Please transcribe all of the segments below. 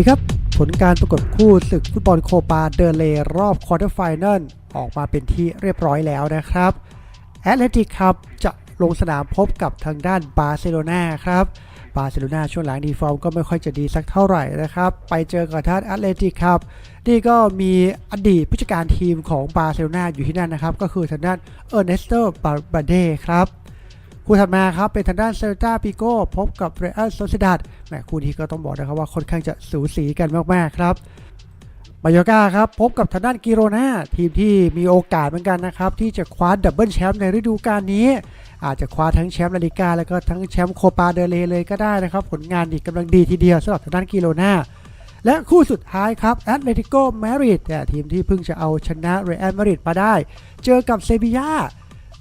ดีครับ ผลการประกบคู่ศึกฟุตบอลโคปาเดเลรอบควอเตอร์ไฟแนลออกมาเป็นที่เรียบร้อยแล้วนะครับแอตเลติกครับจะลงสนามพบกับทางด้านบาร์เซโลนาครับบาร์เซโลนาช่วงหลังดีฟอร์มก็ไม่ค่อยจะดีสักเท่าไหร่นะครับ ไปเจอกับท่านแอตเลติกครับนี่ก็มีอดีตผู้จัดการทีมของบาร์เซโลนาอยู่ที่นั่นนะครับ ก็คือทางด้านเออร์เนสโตบาบาเดครับ คู่ถัดมาครับเป็นทางด้านเซลตาปิโก้พบกับเรอัลโซเซดัดแหมคู่นี้ก็ต้องบอกนะครับว่าค่อนข้างจะสูสีกันมากๆครับมายอกาครับพบกับทางด้านกิโรนาทีมที่มีโอกาสเหมือนกันนะครับที่จะคว้าดับเบิลแชมป์ในฤดูกาลนี้ อาจจะคว้าทั้งแชมป์ลาลิกาแล้วก็ทั้งแชมป์โคปาเดเลเลยก็ได้นะครับ ผลงานดีกำลังดีทีเดียวสำหรับทางด้านกิโรนาและคู่สุดท้ายครับแอตเลติโกมาริดเนี่ยทีมที่เพิ่งจะเอาชนะเรอัลมาริดมาได้ เจอกับเซบียา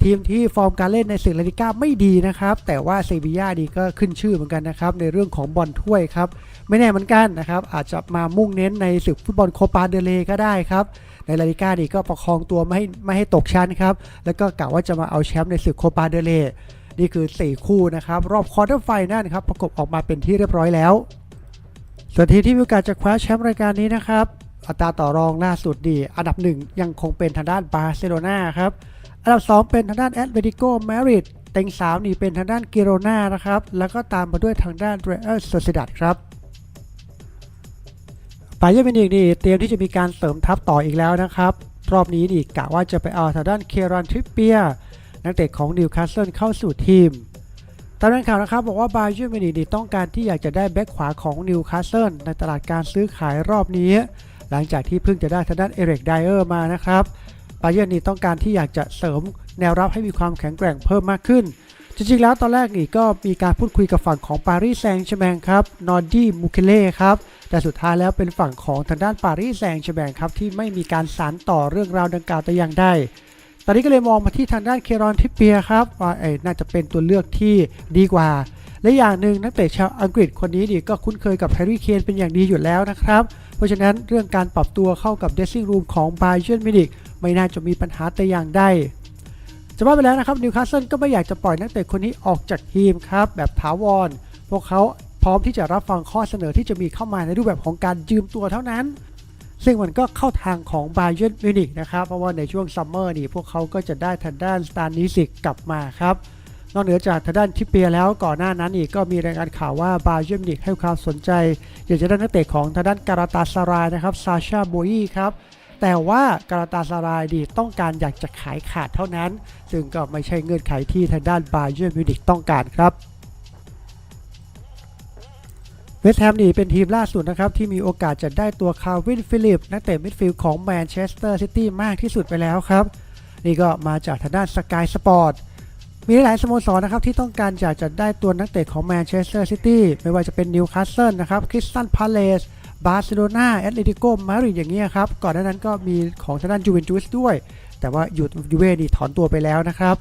ทีมที่ฟอร์มการเล่นในศึกลาลิก้าไม่ดีนะครับ แต่ว่าเซบีย่าดีก็ขึ้นชื่อเหมือนกันนะครับ ในเรื่องของบอลถ้วยครับ ไม่แน่เหมือนกันนะครับ อาจจะมามุ่งเน้นในศึกฟุตบอลโคปาเดเลก็ได้ครับ ในลาลิก้าดีก็ประคองตัวไม่ให้ไม่ให้ตกชั้นครับ แล้วก็กะว่าจะมาเอาแชมป์ในศึกโคปาเดเลนี่คือ 4 คู่นะครับ รอบควอเตอร์ไฟนั่นครับประกบออกมาเป็นที่เรียบร้อยแล้วส่วนทีมที่มีโอกาสจะคว้าแชมป์รายการนี้นะครับ อัตราต่อรองล่าสุดดีอันดับหนึ่งยังคงเป็นทางด้านบาร์เซโลนาครับ อันดับ 2 เป็นทางด้านแอตเลติโกมาริดเต็ง3นี่เป็นทางด้านกิโรนานะครับ แล้วก็ตามมาด้วยทางด้านเรอัลโซเซดัดครับปาเยอร์มินิกนี่เตรียมที่จะมีการเสริมทัพต่ออีกแล้วนะครับ รอบนี้นี่กะว่าจะไปเอาทางด้านเครันทริปเปียนักเตะของนิวคาสเซิลเข้าสู่ทีมตามรายข่าวนะครับบอกว่าบาเยอร์มินิกนี่ต้องการที่อยากจะได้แบ็คขวาของนิวคาสเซิลในตลาดการซื้อขายรอบนี้ หลังจากที่เพิ่งจะได้ทางด้านเอเร็กไดเออร์มานะครับบาเยิร์นี่ต้องการที่อยากจะเสริมแนวรับให้มีความแข็งแกร่งเพิ่มมากขึ้น จริงๆแล้วตอนแรกนี่ก็มีการพูดคุยกับฝั่งของปารีสแซงต์แชร์แมงครับนอร์ดี้มูเคเล่ครับแต่สุดท้ายแล้วเป็นฝั่งของทางด้านปารีสแซงต์แชร์แมงครับที่ไม่มีการสานต่อเรื่องราวดังกล่าวแต่อย่างใดตอนนี้ก็เลยมองมาที่ทางด้านเครอนทิปเปียครับว่าเอ้น่าจะเป็นตัวเลือกที่ดีกว่า และอย่างหนึ่งนักเตะชาวอังกฤษคนนี้นี่ก็คุ้นเคยกับแฮร์รี่เคนเป็นอย่างดีอยู่แล้วนะครับ เพราะฉะนั้นเรื่องการปรับตัวเข้ากับเดซซิ่งรูมของบาเยิร์นมินิกไม่น่าจะมีปัญหาแต่อย่างใดจะว่าไปแล้วนะครับนิวคาสเซิลก็ไม่อยากจะปล่อยนักเตะคนนี้ออกจากทีมครับแบบถาวร พวกเขาพร้อมที่จะรับฟังข้อเสนอที่จะมีเข้ามาในรูปแบบของการยืมตัวเท่านั้น ซึ่งมันก็เข้าทางของบาเยนมิวนิกนะครับ เพราะว่าในช่วงซัมเมอร์นี่พวกเขาก็จะได้ทางด้านสตาร์นิสิกกลับมาครับ นอกเหนือจากทางด้านทิปเปียแล้วก่อนหน้านั้นอีกก็มีรายงานข่าวว่าบาเยิร์มินิกให้ความสนใจอยากจะได้นักเตะของทางด้านการาตาสารายนะครับซาชาโบยีครับแต่ว่าการาตาสารายดีต้องการอยากจะขายขาดเท่านั้น ซึ่งก็ไม่ใช่เงื่อนไขที่ทางด้านบาเยิร์มินิกต้องการครับเวสต์แฮมนี่เป็นทีมล่าสุดนะครับ ที่มีโอกาสจะได้ตัวคาร์วินฟิลิป นักเตะมิดฟิลด์ของแมนเชสเตอร์ซิตี้มากที่สุดไปแล้วครับ นี่ก็มาจากทางด้านสกายสปอร์ต มีหลายสโมสรนะครับที่ต้องการอยากจะได้ตัวนักเตะของแมนเชสเตอร์ซิตี้ไม่ว่าจะเป็นนิวคาสเซิลนะครับคริสตันพาเลสบาร์เซโลนาแอตเลติโกมาดริดอย่างเงี้ยครับ ก่อนหน้านั้นก็มีของทางด้านยูเวนตุสด้วย แต่ว่าหยุดยูเว่นี่ถอนตัวไปแล้วนะครับ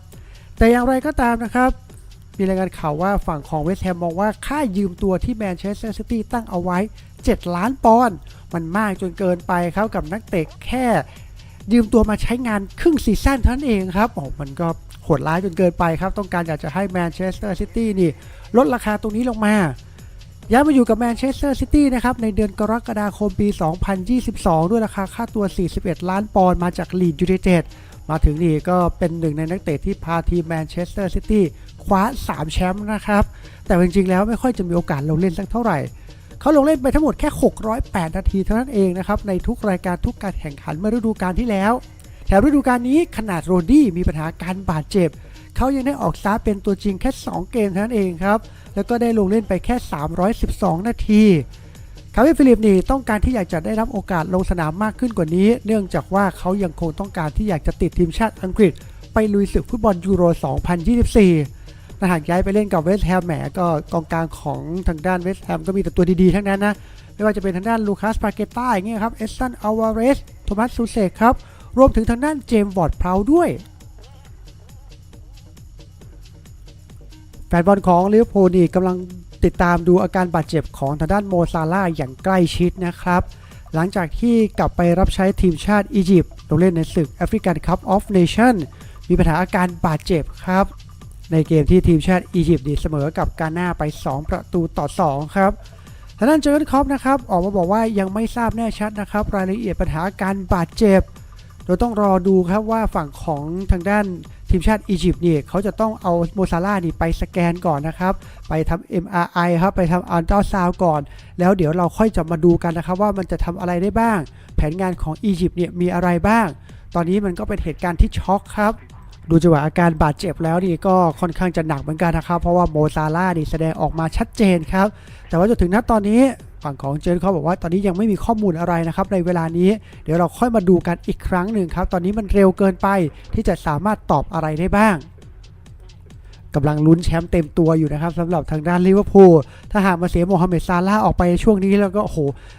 แต่อย่างไรก็ตามนะครับ มีรายงานข่าวว่าฝั่งของเวสต์แฮมมองว่าค่ายืมตัวที่แมนเชสเตอร์ซิตี้ตั้งเอาไว้ 7 ล้านปอนด์มันมากจนเกินไปครับกับนักเตะแค่ ยืมตัวมาใช้งานครึ่งซีซั่นท่านั้นเองครับโอ้มันก็โหดร้ายจนเกินไปครับ ต้องการอยากจะให้แมนเชสเตอร์ซิตี้นี่ ลดราคาตรงนี้ลงมา ย้ายมาอยู่กับแมนเชสเตอร์ซิตี้นะครับ ในเดือนกรกฎาคมปี 2022 ด้วยราคาค่าตัว 41 ล้านปอนด์มาจากลีดยูไนเต็ดมาถึงนี่ก็เป็นหนึ่งในนักเตะที่พาทีมแมนเชสเตอร์ซิตี้คว้า 3 แชมป์นะครับ แต่จริงๆแล้วไม่ค่อยจะมีโอกาสลงเล่นสักเท่าไหร่ เขาลงเล่นไปทั้งหมดแค่ 608 นาทีเท่านั้นเองนะครับ ในทุกรายการทุกการแข่งขันเมื่อฤดูกาลที่แล้วแถมฤดูกาลนี้ขนาดโรนดี้มีปัญหาการบาดเจ็บ เขายังได้ออกสตาเป็นตัวจริงแค่ 2 เกมเท่านั้นเองครับ แล้วก็ได้ลงเล่นไปแค่ 312 นาทีคาเวฟิลิปนี่ต้องการที่อยากจะได้รับโอกาสลงสนามมากขึ้นกว่านี้ เนื่องจากว่าเขายังคงต้องการที่อยากจะติดทีมชาติอังกฤษ ไปลุยศึกฟุตบอลยูโร 2024 ถ้าหากย้ายไปเล่นกับเวสต์แฮมแหมก็กองกลางของทางด้านเวสต์แฮมก็มีแต่ตัวดีๆ ทั้งนั้นนะ ไม่ว่าจะเป็นทางด้านลูคัสปาเกต้าอย่างเงี้ยครับ เอสตันอัลวาเรส โทมัสซูเซกครับ รวมถึงทางด้านเจมส์วอร์ดพราวด้วย แฟนบอลของลิเวอร์พูลนี่กำลังติดตามดูอาการบาดเจ็บของทางด้านโมซาล่าอย่างใกล้ชิดนะครับ หลังจากที่กลับไปรับใช้ทีมชาติอียิปต์ลงเล่นในศึกแอฟริกันคัพออฟเนชั่นมีปัญหาอาการบาดเจ็บครับ ในเกมที่ทีมชาติอียิปต์ดีเสมอกับกาหน้าไป 2 ประตูต่อ 2 ครับทางด้านเจอร์นคอปนะครับออกมาบอกว่ายังไม่ทราบแน่ชัดนะครับ รายละเอียดปัญหาการบาดเจ็บโดยต้องรอดูครับว่าฝั่งของทางด้านทีมชาติอียิปต์เนี่ยเขาจะต้องเอาโมซาร่านี่ไปสแกนก่อนนะครับ ไปทำ MRI ครับไปทำอัลตราซาวก่อน แล้วเดี๋ยวเราค่อยจะมาดูกันนะครับว่ามันจะทำอะไรได้บ้าง แผนงานของอียิปต์เนี่ยมีอะไรบ้าง ตอนนี้มันก็เป็นเหตุการณ์ที่ช็อกครับ ดูจังหวะอาการบาดเจ็บแล้วนี่ก็ค่อนข้างจะหนักเหมือนกันนะครับ เพราะว่าโมซาร่านี่แสดงออกมาชัดเจนครับ แต่ว่าจนถึงณตอนนี้ฝั่งของเจนเขาบอกว่าตอนนี้ยังไม่มีข้อมูลอะไรนะครับในเวลานี้ เดี๋ยวเราค่อยมาดูกันอีกครั้งหนึ่งครับ ตอนนี้มันเร็วเกินไปที่จะสามารถตอบอะไรได้บ้างกำลังลุ้นแชมป์เต็มตัวอยู่นะครับสำหรับทางด้านลิเวอร์พูลถ้าหากมาเสียโมฮัมเหม็ดซาร่าออกไปช่วงนี้แล้วก็โอ้โห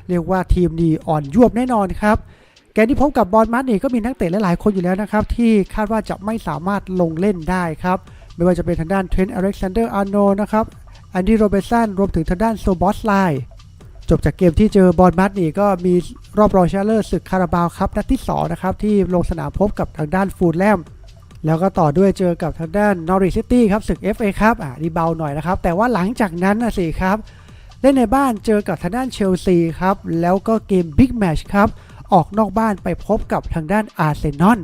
เรียกว่าทีมดีอ่อนยวบแน่นอนครับ กนที่พบกับบอลมัดนี่ก็มีนักเตะหลายๆคนอยู่แล้วนะครับ ที่คาดว่าจะไม่สามารถลงเล่นได้ครับ ไม่ว่าจะเป็นทางด้านเทรนต์อเล็กซานเดอร์อาร์โนนะครับแอนดี้โรเบร์สันรวมถึงทางด้านโซบอสไลจบจากเกมที่เจอบอลมัดนี่ก็มีรอบรองชนะเลิศศึกคาราบาวครับนัดที่2นะครับที่ลงสนามพบกับทางด้านฟูลแลมแล้วก็ต่อด้วยเจอกับทางด้านนอริซิตี้ครับศึก FA ครับอ่านี่เบาหน่อยนะครับ แต่ว่าหลังจากนั้นนะสิครับเล่นในบ้านเจอกับทางด้านเชลซีครับแล้วก็เกมบิ๊กแมชครับ ออกนอกบ้านไปพบกับทางด้านอาร์เซนอล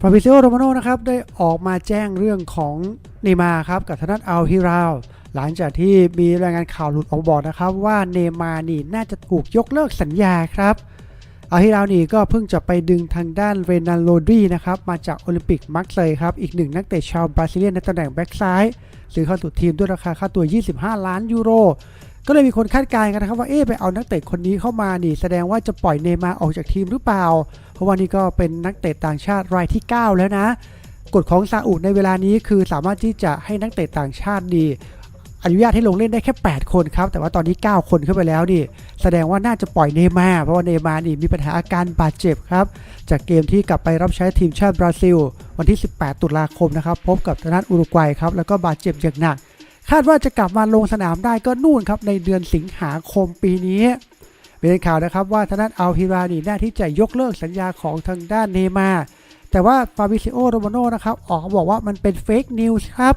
ฟาบิเซโอโรมาโนนะครับได้ออกมาแจ้งเรื่องของเนมาครับกับทางด้านอัลฮิราวหลังจากที่มีรายงานข่าวหลุดออกมาบอกนะครับ ว่าเนมานี่น่าจะถูกยกเลิกสัญญาครับอาฮิราวนี่ก็เพิ่งจะไปดึงทางด้านเรนันโรดีนะครับมาจากโอลิมปิกมักเซยครับอีกหนึ่งนักเตะชาวบราซิเลียนในตำแหน่งแบ็กซ้ายซื้อเข้าสู่ทีมด้วยราคาค่าตัว 25 ล้านยูโร ก็เลยมีคนคาดการณ์กันนะครับว่าเอ๊ไปเอานักเตะคนนี้เข้ามานี่ แสดงว่าจะปล่อยเนมาออกจากทีมหรือเปล่า เพราะว่านี่ก็เป็นนักเตะต่างชาติรายที่ 9 แล้วนะ กฎของซาอุในเวลานี้คือสามารถที่จะให้นักเตะต่างชาติดีอนุญาตให้ลงเล่นได้แค่ 8 คนครับ แต่ว่าตอนนี้ 9 คนขึ้นไปแล้วนี่ แสดงว่าน่าจะปล่อยเนมา เพราะว่าเนมานี่มีปัญหาอาการบาดเจ็บครับ จากเกมที่กลับไปรับใช้ทีมชาติบราซิล วันที่ 18 ตุลาคมนะครับ พบกับทางด้านอุรุกวัยครับ แล้วก็บาดเจ็บอย่างหนัก คาดว่าจะกลับมาลงสนามได้ก็นู่นครับในเดือนสิงหาคมปีนี้ เป็นข่าวนะครับว่าทางด้านอัลฮิรานี่น่าที่จะยกเลิกสัญญาของทางด้านเนมาแต่ว่าฟาบิซิโอโรมาโนนะครับออกมาบอกว่ามันเป็นเฟกนิวส์ครับ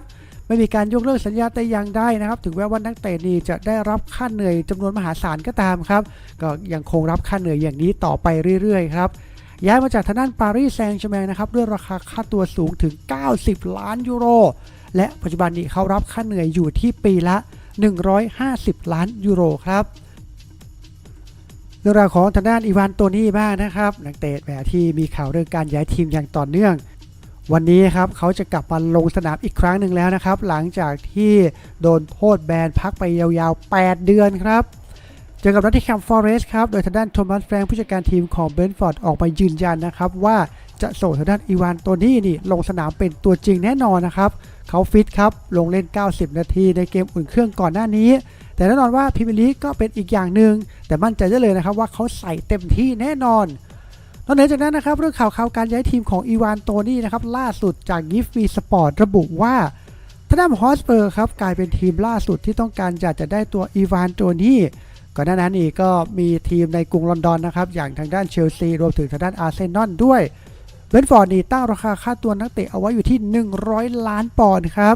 ไม่มีการยกเลิกสัญญาแต่อย่างใดนะครับ ถึงแม้ว่านักเตะนี่จะได้รับค่าเหนื่อยจำนวนมหาศาลก็ตามครับ ก็ยังคงรับค่าเหนื่อยอย่างนี้ต่อไปเรื่อยๆครับย้ายมาจากทางด้านปารีสแซงต์แชร์แมงนะครับด้วยราคาค่าตัวสูงถึง 90 ล้านยูโร และปัจจุบันนี้เขารับค่าเหนื่อยอยู่ที่ปีละ 150 ล้านยูโรครับเรื่องราวของทางด้านอีวานโตนี่บ้างนะครับนักเตะแบบที่มีข่าวเรื่องการย้ายทีมอย่างต่อเนื่อง วันนี้ครับเขาจะกลับมาลงสนามอีกครั้งหนึ่งแล้วนะครับ หลังจากที่โดนโทษแบนพักไปยาวๆ 8 เดือนครับเจอกับนัทที่แคมป์ฟอเรสครับ โดยทางด้านโทมัสแฟรงผู้จัดการทีมของเบนฟอร์ดออกมายืนยันนะครับว่า จะส่งทางด้านอีวานโตนี่นี่ลงสนามเป็นตัวจริงแน่นอนนะครับเขาฟิตครับ ลงเล่น 90 นาทีในเกมอุ่นเครื่องก่อนหน้านี้ แต่แน่นอนว่าพรีเมียร์ลีก็เป็นอีกอย่างหนึ่งแต่มั่นใจได้เลยนะครับว่าเขาใส่เต็มที่แน่นอนนอกจากนั้นนะครับเรื่องข่าวข่าวการย้ายทีมของอีวานโตนี่นะครับล่าสุดจากยิฟฟีสปอร์ตระบุว่าทางด้านฮอสเปอร์ครับกลายเป็นทีมล่าสุดที่ต้องการอยากจะได้ตัวอีวานโตนี่ก่อนหน้านั้นอีกก็มีทีมในกรุงลอนดอนนะครับอย่างทางด้านเชลซีรวมถึงทางด้านอาร์เซนอลด้วย เบนฟอร์ดนี่ตั้งราคาค่าตัวนักเตะเอาไว้อยู่ที่ 100 ล้านปอนด์ครับ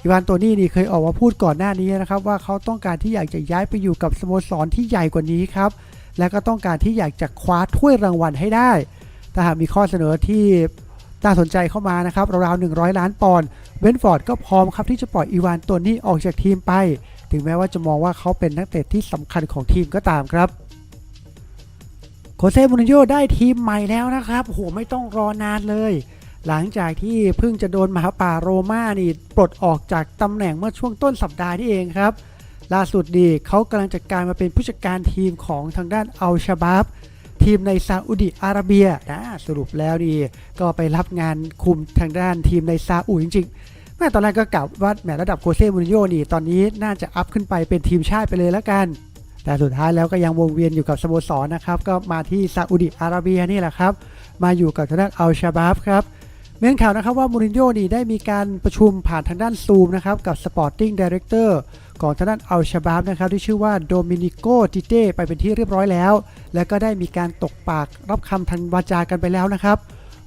อีวานโตนี่นี่เคยออกมาพูดก่อนหน้านี้นะครับว่าเขาต้องการที่อยากจะย้ายไปอยู่กับสโมสรที่ใหญ่กว่านี้ครับและก็ต้องการที่อยากจะคว้าถ้วยรางวัลให้ได้ ถ้าหากมีข้อเสนอที่น่าสนใจเข้ามานะครับราวๆ100 ล้านปอนด์เวนฟอร์ดก็พร้อมครับที่จะปล่อยอีวานตัวนี้ออกจากทีมไป ถึงแม้ว่าจะมองว่าเขาเป็นนักเตะที่สำคัญของทีมก็ตามครับ โคเซ่มูรินโญ่ได้ทีมใหม่แล้วนะครับโหไม่ต้องรอนานเลย หลังจากที่เพิ่งจะโดนมหาป่าโรม่านี่ปลดออกจากตำแหน่งเมื่อช่วงต้นสัปดาห์นี่เองครับ ล่าสุดดีเขากำลังจัดการมาเป็นผู้จัดการทีมของทางด้านอัลชาบับทีมในซาอุดิอาระเบียนะสรุปแล้วดีก็ไปรับงานคุมทางด้านทีมในซาอุจริงๆแม่ตอนแรกก็กล่าวว่าแหมระดับโคเซ่มูรินโญ่นี่ตอนนี้น่าจะอัพขึ้นไปเป็นทีมชาติไปเลยแล้วกัน แต่สุดท้ายแล้วก็ยังวงเวียนอยู่กับสโมสรนะครับ ก็มาที่ซาอุดิอาระเบียนี่แหละครับ มาอยู่กับทางด้านอัลชาบับครับเมื่อข่าวนะครับว่ามูรินโญ่นี่ได้มีการประชุมผ่านทางด้านซูมนะครับกับ Sporting Director ของทางด้านอัลชาบาบนะครับที่ชื่อว่าโดมินิโกติเต้ไปเป็นที่เรียบร้อยแล้ว แล้วก็ได้มีการตกปากรับคำทันวาจากันไปแล้วนะครับ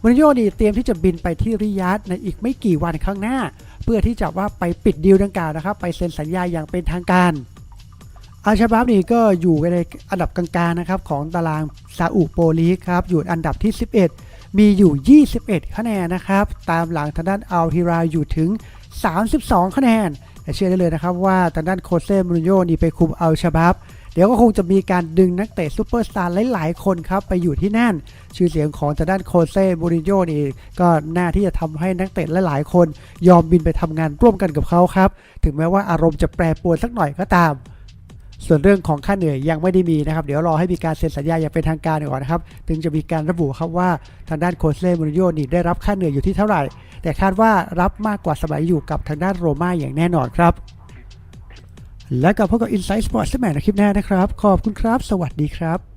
มูรินโญ่นี่เตรียมที่จะบินไปที่ริยาดในอีกไม่กี่วันข้างหน้า เพื่อที่จะว่าไปปิดดีลดังกล่าวนะครับ ไปเซ็นสัญญาอย่างเป็นทางการ อาชาบับนี่ก็อยู่ในอันดับกลางๆนะครับของตารางซาอุโปลีครับ อยู่อันดับที่ 11 มีอยู่ 21 คะแนนนะครับ ตามหลังทางด้านอัลฮิราอยู่ถึง 32 คะแนนแต่เชื่อได้เลยนะครับว่าทางด้านโคเซ่มูรินโญ่นี่ไปคุมอัลชาบับเดี๋ยวก็คงจะมีการดึงนักเตะซูเปอร์สตาร์หลาย ๆ คนครับไปอยู่ที่นั่น ชื่อเสียงของทางด้านโคเซ่มูรินโญ่นี่ก็น่าที่จะทำให้นักเตะหลาย ๆ คน ยอมบินไปทำงานร่วมกันกับเขาครับ ถึงแม้ว่าอารมณ์จะแปรปรวนสักหน่อยก็ตาม ส่วนเรื่องของค่าเหนื่อยยังไม่ได้มีนะครับเดี๋ยวรอให้มีการเซ็นสัญญาอย่างเป็นทางการก่อนนะครับถึงจะมีการระบุครับว่าทางด้านโคเซ่มูรินโญ่นี่ได้รับค่าเหนื่อยอยู่ที่เท่าไหร่ แต่คาดว่ารับมากกว่าสมัยอยู่กับทางด้านโรม่าอย่างแน่นอนครับ และกับพบกับ Insight Sports สมัยในคลิปหน้านะครับ ขอบคุณครับ สวัสดีครับ